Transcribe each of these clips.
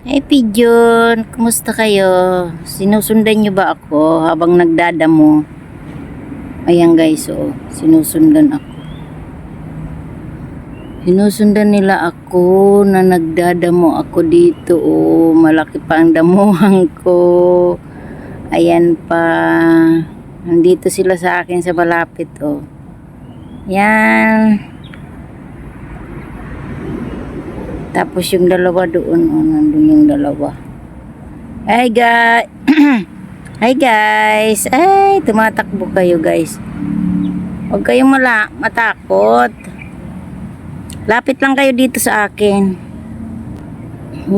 Hey Pigeon, kumusta kayo? Sinusundan nyo ba ako habang nagdadamo? Ayan guys, oh, sinusundan ako. Sinusundan nila ako na nagdadamo ako dito. Oh, malaki pa ang damuhan ko. Ayan pa. Nandito sila sa akin sa malapit. Oh. Yan. Tapos yung dalawa doon, oh, nandun yung dalawa. Hi guys! Hi guys! Ay, tumatakbo kayo guys. Huwag kayong mala matakot. Lapit lang kayo dito sa akin.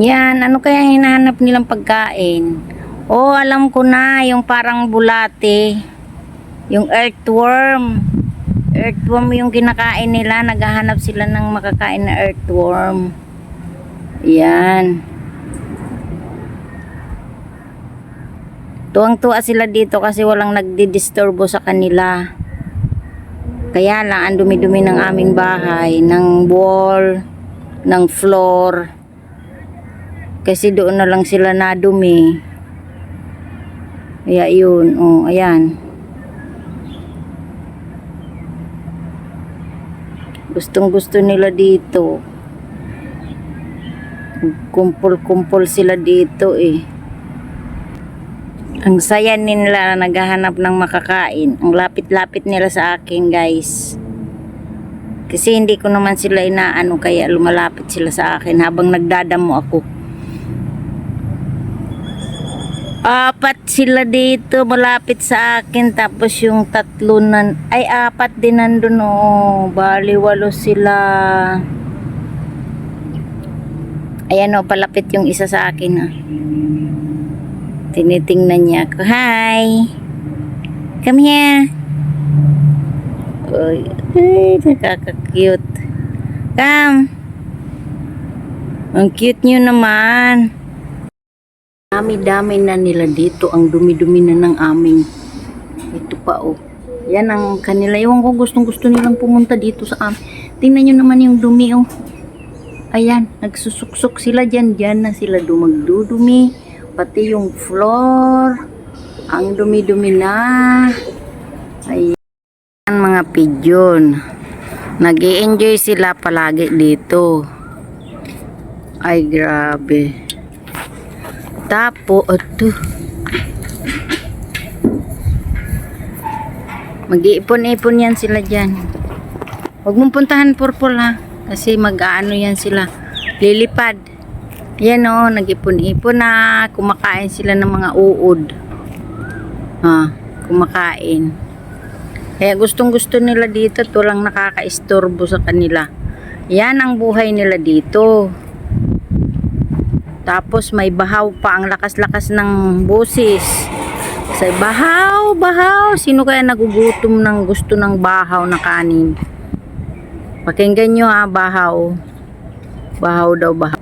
Yan, ano kaya hinahanap nilang pagkain? Oh, alam ko na, yung parang bulate. Yung earthworm. Earthworm yung kinakain nila. Naghahanap sila ng makakain na earthworm. Yan. Tuwang-tuwa sila dito kasi walang nagdidisturbo sa kanila. Kaya lang, ang dumi-dumi ng aming bahay, ng wall, ng floor. Kasi doon na lang sila nadumi. Kaya yun, oh, ayan. Gustong gusto nila dito. Kumpul-kumpul sila dito eh. Ang saya nila naghahanap ng makakain. Ang lapit-lapit nila sa akin guys. Kasi hindi ko naman sila inaano kaya lumalapit sila sa akin habang nagdadamo ako. Apat sila dito malapit sa akin tapos yung tatlo nan ay apat din nandun oh. Bali walo sila. Ayan oh palapit yung isa sa akin ah. Tinitingnan niya ako. Hi! Come here! Uy, ay, nakaka-cute. Come! Ang cute niyo naman. Dami-dami na nila dito. Ang dumi-dumi na ng aming. Ito pa oh. Yan ang kanila. Ewan ko gustong gusto nilang pumunta dito sa amin. Tingnan nyo naman yung dumi oh. Ayan, nagsusuksok sila dyan. Dyan na sila dumagdudumi. Pati yung floor. Ang dumi-dumi na. Ayan mga pigeon. nag enjoy sila palagi dito. Ay, grabe. Tapo, ito. Mag-iipon-ipon yan sila dyan. Huwag mong puntahan purple ha. Kasi mag-ano yan sila. Lilipad. Yan o, nag-ipon-ipon na. Kumakain sila ng mga uod. Ha, kumakain. Kaya gustong gusto nila dito at walang nakaka-istorbo sa kanila. Yan ang buhay nila dito. Tapos may bahaw pa ang lakas-lakas ng busis. Say bahaw, bahaw. Sino kaya nagugutom ng gusto ng bahaw na kanin? Pakinggan nyo ha, bahaw. Bahaw daw, bahaw.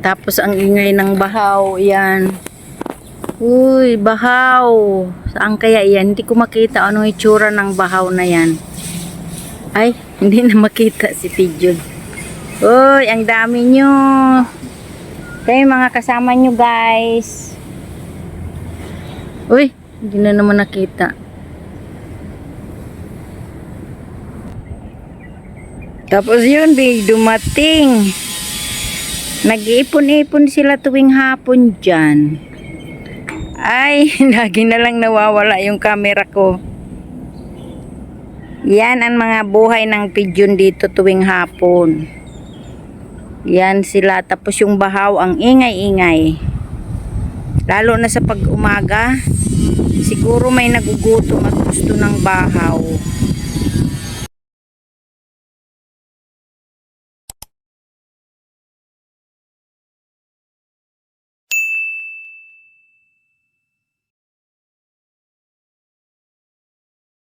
Tapos ang ingay ng bahaw, yan. Uy, bahaw. Saan kaya yan? Hindi ko makita anong itsura ng bahaw na yan. Ay, hindi na makita si Pigeon. Uy, ang dami nyo. Kayo mga kasama nyo guys. Uy, hindi na naman nakita. Tapos yun, big dumating. Nag-iipon-ipon sila tuwing hapon dyan. Ay, lagi na lang nawawala yung camera ko. Yan ang mga buhay ng pigeon dito tuwing hapon. Yan sila. Tapos yung bahaw ang ingay-ingay. Lalo na sa pag-umaga, siguro may nagugutom at gusto ng bahaw.